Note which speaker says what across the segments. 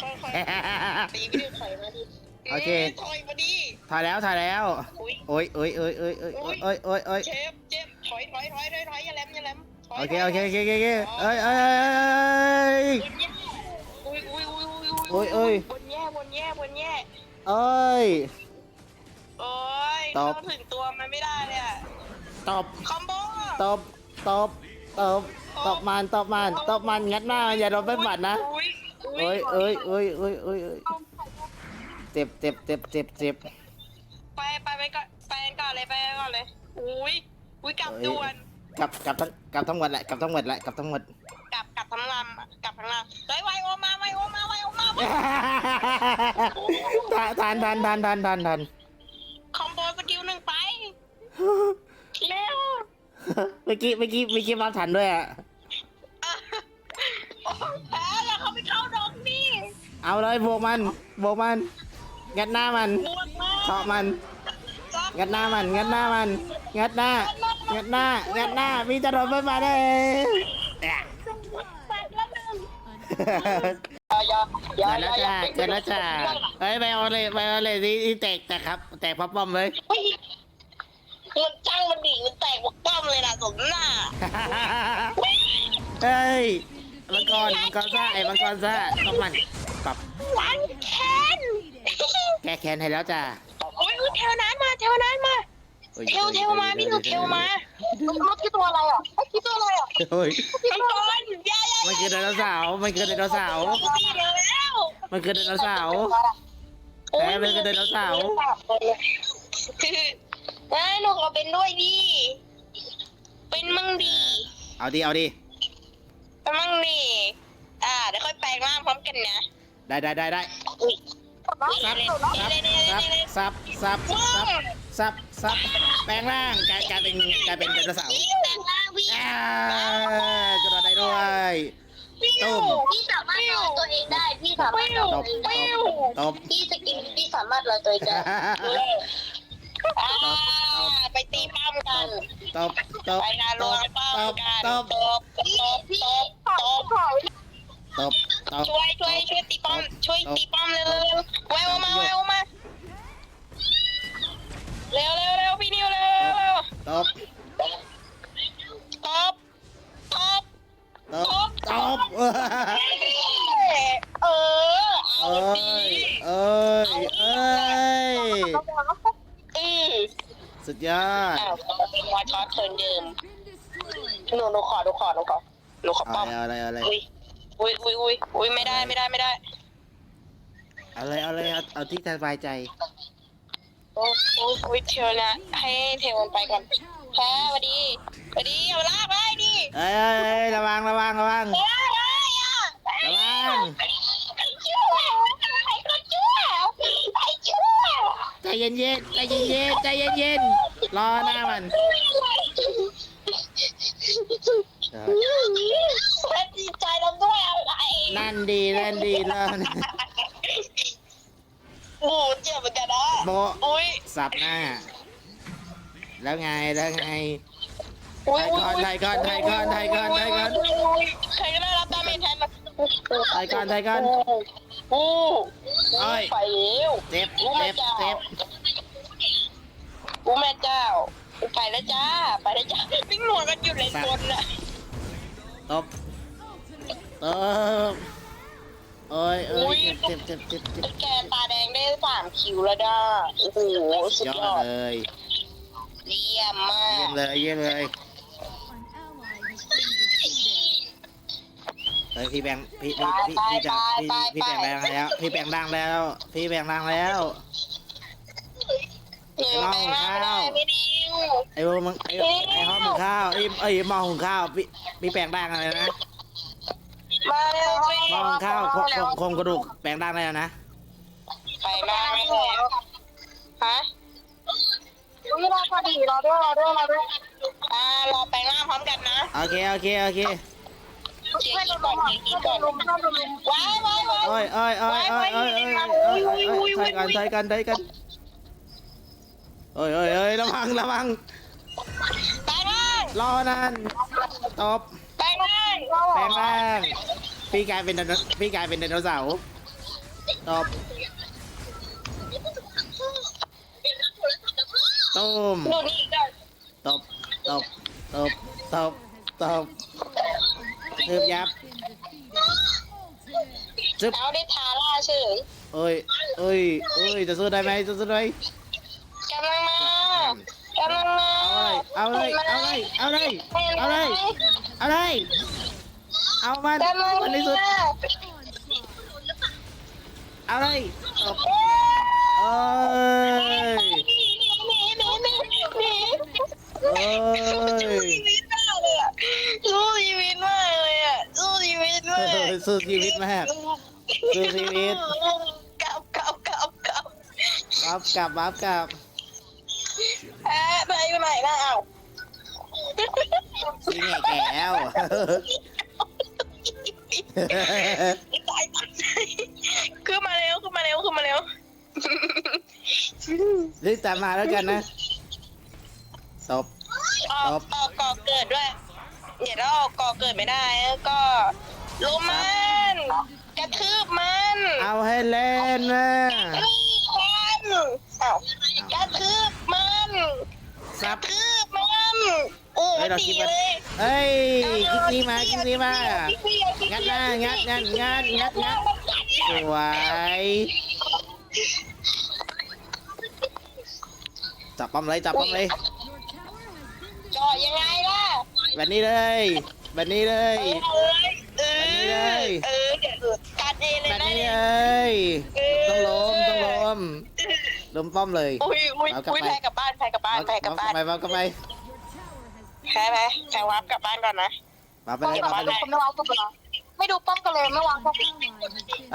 Speaker 1: ค่อยๆตีพี่ดิวถอยมาดิ
Speaker 2: โอเค
Speaker 1: ถอยมาดิ
Speaker 2: ถ่ายแล้วถ่ายแล้ว
Speaker 1: อุ้ย
Speaker 2: โอ้ยโอ้ยโอ้ยโอ้ยโอ้ยโอ้ยโอ้ยโอ้ยโอ้ย
Speaker 1: เชฟเจ็บถอยถอยถอยถอยถอยอย่าแหลมอย่าแหลมถย
Speaker 2: โอเค
Speaker 1: ถย
Speaker 2: โอเคโอเคโอเคโอเค
Speaker 1: ถ
Speaker 2: เอ้
Speaker 1: อย
Speaker 2: เอ้ยเอ้ยเอ้ย
Speaker 1: อุ้ยอุ้ยอุ้ยอุ้ย
Speaker 2: โอ้ยเอ้ย
Speaker 1: บนแย่บนแย่บนแย่
Speaker 2: เอ้ย
Speaker 1: โอ้ย
Speaker 2: ตบ
Speaker 1: เข้าถึงตัวมันไม่ได้เลยอะ
Speaker 2: ตบ
Speaker 1: คอมโบ
Speaker 2: ตบตบตบตบมันตบมันตบมันงัดหน้ามันอย่าโดนเป็นหมัดนะ
Speaker 1: อุ้ย
Speaker 2: เอ้ยเอ้ยเอ้ยเอ้ยเอ้ยเอ้ยเจ็บเจ็บเจ็บเจ็บเจ็บ
Speaker 1: ไปไปไปก่อนไปก่อนเลยไปก่อนเลยอุ้ยอุ้ยกลับด่วน
Speaker 2: กลับกลับทั้งกลับทั้งหมดแหละกลับทั้งหมดแหละกลับทั้งหมด
Speaker 1: กลับกลับทั้งลำอะกลับทั้งลำเฮ้ยไวโอมาไวโอมาไวโอมา
Speaker 2: ทันทันทันทันทันทัน
Speaker 1: คอมโบสกิลหนึ่งไปเร็ว
Speaker 2: เมื่อกี้เมื่อกี้เมื่อกี้มาทันด้วยอะ
Speaker 1: เอา
Speaker 2: เลยบวกมันบวกมัน งัดหน้ามัน
Speaker 1: บวกมา
Speaker 2: เฉาะมัน งัดหน้ามัน งัดหน้ามัน งัดหน้า งัดหน้า งัดหน้า มีจะโดนไม่มาได้แอะ
Speaker 1: แปดละหนึ่ง
Speaker 2: เกิดแล้วจ้าเกิดแล้วจ้าเฮ้ยไปเอาเลยไปเอาเลยที่ที่แตกแตกครับ แตกพับป้อมเลย
Speaker 1: เฮ้ยมันจ้างมันดิมันแตกบกป้อมเลยนะสมหน้า
Speaker 2: เฮ้ยมังกรมังกรซ่าไอ้มังกรซ่าต้องมัน
Speaker 1: น
Speaker 2: ให้แล้วจ้า
Speaker 1: โอ้ยเทวนั้นมาเทวนั้นมา
Speaker 2: โอ้ย
Speaker 1: เทวเทวมาพี่ดูเทวมามันคือตัวอะไรอะมันคือตัวอะไรอะ
Speaker 2: โอ้ย
Speaker 1: มังกรยายา
Speaker 2: มันคือไดโนเสาร์มันคือไดโนเสาร์
Speaker 1: พี่เร็วแล้ว
Speaker 2: มันคือไดโนเสาร์แพ้เป็นกระเด็นไดโนเสาร์
Speaker 1: ไอ้ลูกเราเป็นด้วยดิเป็นมั่งดี
Speaker 2: เอาดิเอาดิ
Speaker 1: เป็นมั่งดีอ่าเดี๋ยวค่อยแปลงร่างพร้อมกันนะ
Speaker 2: ได้ได้ได้ได้ ซับซับซับซับซับซับซับแปลงร่างกลายกลายเป็นกลายเป็นไดโนเสาร์อ่ากระโดดได้ด้วยตุ้ม
Speaker 1: พี่สามารถลอยตัวเองได้พี่สามารถลอย
Speaker 2: ตั
Speaker 1: ว
Speaker 2: บ
Speaker 1: เองได้พี่สกินพี่สามารถลอยตัวเองได้ไปตีป้อมกัน
Speaker 2: ตบตบ
Speaker 1: ไปงานรวมป้มกันตบตบตบตบ
Speaker 2: ตบตบ
Speaker 1: ช่วยช่วยช่วยตีป้อมช่วยตีป้อมเร็วเร็วไวโอมาไวโอมาเร็วเร็วเร็วพี่นิวเร็วเร็ว
Speaker 2: ตบ
Speaker 1: ตบตบ
Speaker 2: ตบตบ
Speaker 1: เออเอา
Speaker 2: เอ้
Speaker 1: ดี
Speaker 2: ยเอ้ยเอ้ย
Speaker 1: อือ
Speaker 2: สุดยอด
Speaker 1: อ้าวเป็นวอช็อตเทิร์นเดิมหนูหนูขอหนูขอหนูขอหนูขอ
Speaker 2: เอา
Speaker 1: ป้อม
Speaker 2: อะไรเอาอะไร
Speaker 1: อุ้ยอุ้ยอุ้ยอุ้ยอุ้ยไม่ได้ไม่ได้ไม่ได้
Speaker 2: เอาอะไรเอาอะไรเอาเอาที่สบายใจ
Speaker 1: โอ้ยโอ้ยอุ้ยเทวนะให้เทวมันไปก่อนแพ้สวัสดีสวัสดีเอาลากไปดิ
Speaker 2: เอ้ยเอ้ยเอ้ยระวังระวังระวัง
Speaker 1: เฮ้ยเฮ้ยอะ
Speaker 2: ระวัง
Speaker 1: ไอ้ชั่วไอ้คนชั่วไอ้ชั่ว
Speaker 2: ใจเย็นเย็นๆใจเย็นเย็นๆใจเย็นเย็นๆรอหน้ามัน
Speaker 1: แม่ดีใจแล้วด้วย อะไร
Speaker 2: นั่นดีนั่นดีแล้ว
Speaker 1: โอ้เจ็บเหมือนกันนะ
Speaker 2: โบะ
Speaker 1: อุ้ย
Speaker 2: สับหน้า แล้วไงแล้วไง
Speaker 1: อุ้ย
Speaker 2: ไทยก่อนไทยก่อนไทยก่อนไทยก่อน
Speaker 1: ใครก็ได้รับดาเมจแทนมา
Speaker 2: ไทยก่อนไทยก่อน
Speaker 1: โอ้
Speaker 2: โอ้ย
Speaker 1: ไปแล้ว
Speaker 2: เจ็บเจ็บเจ็บ
Speaker 1: กูแม่เจ้าไปแล้วจ้า ไปแล้วจ้าวิ่งหนวดกันอยู่เลนบนน่ะ
Speaker 2: ตบ ตบโอ้ยเอ้ยเจ็บเจ็บเจ็บเจ็บเจ็บ
Speaker 1: แกตาแดงได้สามคิวแล้วด้าโอ้โหสุด
Speaker 2: ยอย
Speaker 1: อ
Speaker 2: ด
Speaker 1: ด
Speaker 2: เลย
Speaker 1: เยี่ยมมา
Speaker 2: เยี่ย
Speaker 1: ก
Speaker 2: มเลยเยี่ยมเลย
Speaker 3: An ally has been defeated.
Speaker 2: เฮ้ยพี่แบงค์พี่พี่พี่พี่จะพี่พี่แบงค์แรงแล้ว พี่แบงค์ดังแล้ว พี่แบงค์ดังแล้ว
Speaker 1: หนูแปลงร่างไม่ได้ไม่ดิว
Speaker 2: ไอ้พวกมึงไอ้ไอ้ห้องมึงข้าวไอ้ไอ้หมอหุงข้าวพี่พี่แปลงร่างอะไรนะ
Speaker 1: มาเร็วสิ
Speaker 2: หมอหุงข้าวโคโคโครงกระดูกแปลงร่างอะไรนะ
Speaker 1: ไปมาไม่แล้วฮะ
Speaker 4: นี่รอพอดีรอด้วยรอด้วยรอด้วย
Speaker 1: อ่ารอแปลงร่างพร้อมกันนะ
Speaker 2: โอเคโอเคโอเค
Speaker 1: เชียร์ก่อนเชียร์ก่อน
Speaker 4: ลุมเข้าลุม
Speaker 1: ว้ายว้ายว้าย
Speaker 2: โอ้ยโอ้ยโอ้ยโอ้ยโอ้ยโอ้ยโอ้ยโอ้ยโอ้ยถอยกันถอยกันถอยกันโอ้ยโอ้ยโอ้ยระวังระวัง
Speaker 1: แปลงร่าง
Speaker 2: รอนานตบ
Speaker 1: แปลงร่าง
Speaker 2: แปลงร่างพี่พี่กลายเป็นไดโนพี่กลายเป็นไดโนเสาร์ตบตุ้ม
Speaker 1: ดูนี่ก่อน
Speaker 2: ตบตบตบตบตบทืบยับจึ๊บ
Speaker 1: เอาได้ทาร่าเฉย
Speaker 2: เอ้ยเอ้ยเอ้ยจะสู้ได้ไหมจะสู้ได้ไหม
Speaker 1: กำลังมากำลังมา
Speaker 2: เอาเลยเอาเลยเอาเลยเอาเลยเอาเลยเอาเลย เอามัน
Speaker 1: กำลั
Speaker 2: มันที่สุด เอาเลยตบเอ้ย
Speaker 1: หนีหนีหนีหนีหนี
Speaker 2: เอ้ย
Speaker 1: ชีวิตมากเลยอะสู้ชีวิตมากเลยอะสู้ชีวิตมาก
Speaker 2: สู้ชีวิตมาก สู้ชีวิต
Speaker 1: กลับกลับกลับกลับ
Speaker 2: วับกลับวับกลับ
Speaker 1: แพ้ไปอยู่ไหนนะอ้าว
Speaker 2: นี่งแก้ว
Speaker 1: ตายตายขึ้นมาเร็วขึ้นมาเร็วขึ้นมาเร็ว
Speaker 2: รีบตามมาแล้วกันนะตบ
Speaker 1: ออกออกก่อเกิดด้วย เดี๋ยวเราออกก่อเกิดไม่ได้ก็ลุมมันกระทืบมัน
Speaker 2: เอาให้เล่นนะ
Speaker 1: กระทืบมันอ้าวกระทืบมัน
Speaker 2: ซั
Speaker 1: กระทืบมัน
Speaker 2: เฮ้ยเรา
Speaker 1: ดี
Speaker 2: คิดว่า
Speaker 1: เลย
Speaker 2: เอ้ยคิดนี้มาคิดนี้มางัดหน้างัดงัดงัดงัดงัดสวยจับปั๊มเลยจับปั๊มเลย
Speaker 1: จอยังไงล่ะ
Speaker 2: แบบนี้เลยแบบนี้เลย
Speaker 1: เออเออเออเดี๋ยวกัดเองเลย
Speaker 2: แบบ
Speaker 1: นะ
Speaker 2: นี้
Speaker 1: เนี่
Speaker 2: เลยยต้องล้มต้องล้มล้มป้อมเลย
Speaker 1: อุ้ยอุ้ย
Speaker 2: เอากลับ
Speaker 1: อุ้ย
Speaker 2: ไป
Speaker 1: แพ้กลับบ้านแพ้กลับบ้านแพ้กลับบ้าน
Speaker 2: ไปวับกลับไป
Speaker 1: แพ้ไหมแพ้วับกลับบ้านก่อนนะ
Speaker 2: วับไป
Speaker 4: ป้อม
Speaker 2: เลย
Speaker 4: กับ
Speaker 2: วับไป
Speaker 4: ไม่
Speaker 2: เล
Speaker 4: ดู
Speaker 2: ย
Speaker 4: คนไม่วางป้อมกันเหรอไม่ดูป้อมกันเลยไม่วางป้อม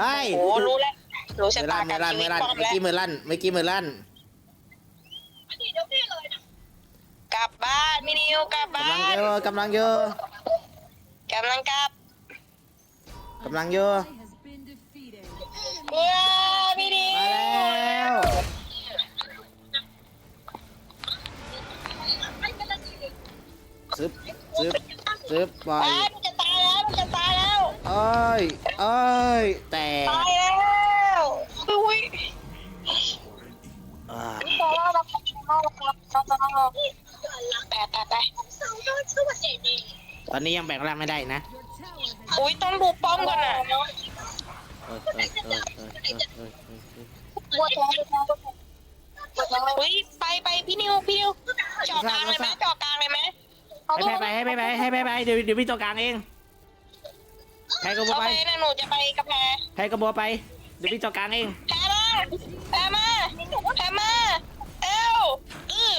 Speaker 2: ไอ้
Speaker 1: โอ้รู้แล้วรู้ชะ
Speaker 2: เมื่อ
Speaker 1: ตา
Speaker 2: ลั่น
Speaker 1: กร
Speaker 2: เมื่
Speaker 1: ร
Speaker 2: อ
Speaker 1: ม
Speaker 2: ลั่น
Speaker 1: ชี
Speaker 2: เมื่
Speaker 1: วิ
Speaker 2: อ
Speaker 1: ต
Speaker 2: ลั่น
Speaker 1: ป้อม
Speaker 2: เมื่อกี้เมื่อลั่นเมื่อกี้เมื่อลั่น
Speaker 1: กลับบ้านมินิวกลับ
Speaker 2: กำ
Speaker 1: บ้า
Speaker 2: ลัง
Speaker 1: น
Speaker 2: เยอะกำลังเยอะ
Speaker 1: กำลังกลับ
Speaker 2: กำลังเยอะ
Speaker 1: เว้า
Speaker 2: ซึไป
Speaker 1: ตายมันจะตายแล้วมันจะตายแล้ว
Speaker 2: เอ้ยเอ้ยแต่
Speaker 1: ตายแล้วอุ้ย
Speaker 2: อ่า
Speaker 4: ตายแล้วนะครับ
Speaker 1: แต่แต่แต่
Speaker 2: ตอนนี้ยังแบ่งร่างไม่ได้นะ
Speaker 1: อุ้ยต้องดูป้อมก่อนนะ
Speaker 2: เออเออเออเออเออเออเออ
Speaker 4: ปวดท้องปวดท้อง
Speaker 1: อุ้ยไปไปพี่นิวพี่นิวจอกกลางเลยไหมจอกกลาง เลยไหม
Speaker 2: ให้ไปให้ไปไปให้ไปไปเดี๋ยวเดี๋ยวพี่ตัวกลางเองแพ้กระบัว
Speaker 1: เอา
Speaker 2: ไป
Speaker 1: ไปนะหนูจะไปกับแพร
Speaker 2: แพ้กระบัวไปเดี๋ยวพี่ตัวกลางเอง
Speaker 1: แพรมาแพรมาแพรมาเอ้วอือ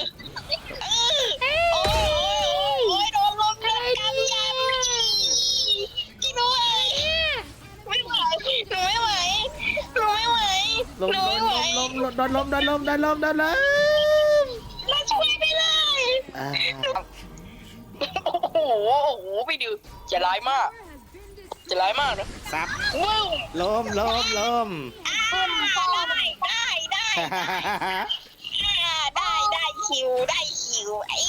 Speaker 1: อือโอ้ยโอ้ยโดนลมเลือดกำยำพี่นุ้ยไม่ไหวหนูไม่ไหวหนูไม่ไหว
Speaker 2: ลม
Speaker 1: หนู
Speaker 2: ล
Speaker 1: ไม่
Speaker 2: ม
Speaker 1: ไหว
Speaker 2: ลมลมโดนลมโดนลมโดนลมโดนลม
Speaker 1: มาช่วยไม่ได้
Speaker 2: อ่า
Speaker 1: โอ้โหโอ้โหพี่ดิวจะร้ายมาก จะร้ายมากนะ
Speaker 2: ซับ
Speaker 1: ว้าว
Speaker 2: ลมลมลม
Speaker 1: ได้ได้ได้ได้ได้คิวได้คิวไอ้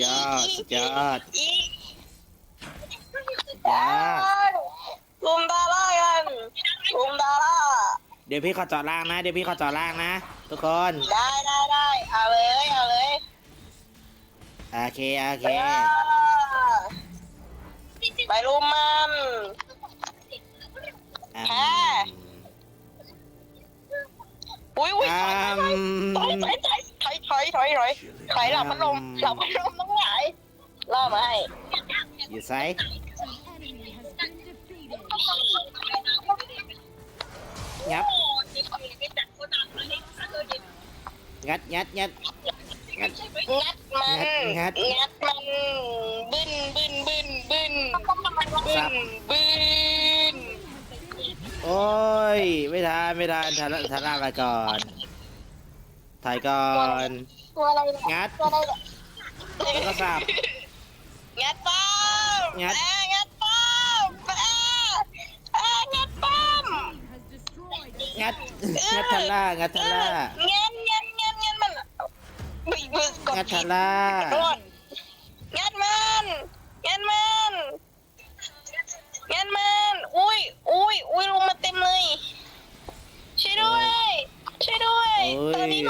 Speaker 2: ยอดสุดยอด
Speaker 1: อี
Speaker 2: ยอด
Speaker 1: ลุมดารากันลุมดารา
Speaker 2: เดี๋ยวพี่ขอเจอดล่างนะ เดี๋ยวพี่ขอเจอดล่างนะ ทุกคน
Speaker 1: ได้ได้ได้เอาเลยเอาเลย
Speaker 2: โอเคโอเค
Speaker 1: ไปลุมมัน
Speaker 2: อืม
Speaker 1: แพ้อุ้ยอุ้ย
Speaker 2: อื
Speaker 1: ถอยถอย
Speaker 2: ม
Speaker 1: ถอยถอยถอยถอยถอยถอยหลับพัดลมหลับพัดลมต้องไหนล่อมาให้
Speaker 2: อยู่ไซส์งับ งัดงัดงัดงัด
Speaker 1: งัดมัน
Speaker 2: งัด
Speaker 1: งัดมัน บึ้นบึ้นบึ้นบึ้น บึ้
Speaker 2: สั
Speaker 1: น
Speaker 2: บ
Speaker 1: บึ้น
Speaker 2: โอ้ย ไม่ทันไม่ทันทันทันอะไรก่อน ถ่ายก่อน
Speaker 4: ตัวอะไร
Speaker 2: งัด
Speaker 4: ตัวอะไร
Speaker 2: แล้วก็สับ
Speaker 1: งัดป้อม
Speaker 2: งัด
Speaker 1: เอ้ยงัดป้อมเอ้ยเอ้ยงัดป้อม
Speaker 2: งัด งัดทันล่างัดทันล่า
Speaker 1: เงี้ยเงี้ยเงี้ยเงี้ยมันบึ้งบึ้งกด
Speaker 2: งัด
Speaker 1: ผิ
Speaker 2: ทั
Speaker 1: ด
Speaker 2: นล่า
Speaker 1: โดนงัด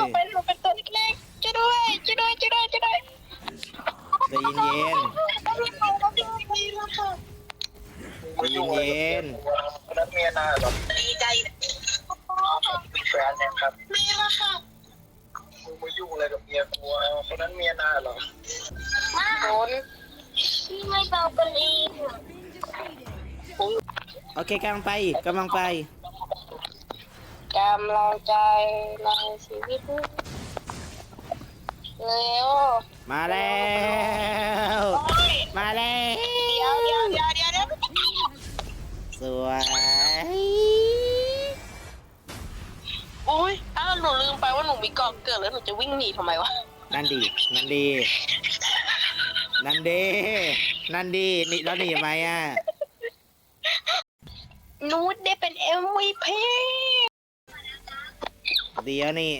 Speaker 1: ช่วยด้วยช่วยด้วยช่วยด้วย
Speaker 2: ใจเย็น
Speaker 4: ไม่มีใครก็ไม่มีแล้วค่ะ
Speaker 2: ๆใจเย็น
Speaker 3: คนนั้นเมียนายเหรอ
Speaker 1: ดีใจ
Speaker 3: มีแฟนเนี่ยครับ
Speaker 1: มีแล้วค่ะ
Speaker 3: มึงมายุ่งอะไรกับเมียกูอะคนนั้นเมียนายเหรอ
Speaker 4: โดนที่ไม่เบากันเอง
Speaker 2: ๆโอเคกำลังไปกำลังไป
Speaker 4: กำลังใจในชีวิตเร็ว
Speaker 2: มาแล้ว
Speaker 1: โอ้ย
Speaker 2: มาแล้ว
Speaker 1: เดี๋ยวเดี๋ยวเดี๋ยวเดี๋ยวเดี๋ยว
Speaker 2: สวย
Speaker 1: โอ้ยอ้าวหนูลืมไปว่าหนูมีกองเกิดแล้วหนูจะวิ่งหนีทำไมวะ
Speaker 2: นั่นดีนั่นดี นั่นดี นั่นดีนี่แล้วหนีไหมอะ
Speaker 1: นูดได้เป็น MVP
Speaker 2: ดีแล้วนี่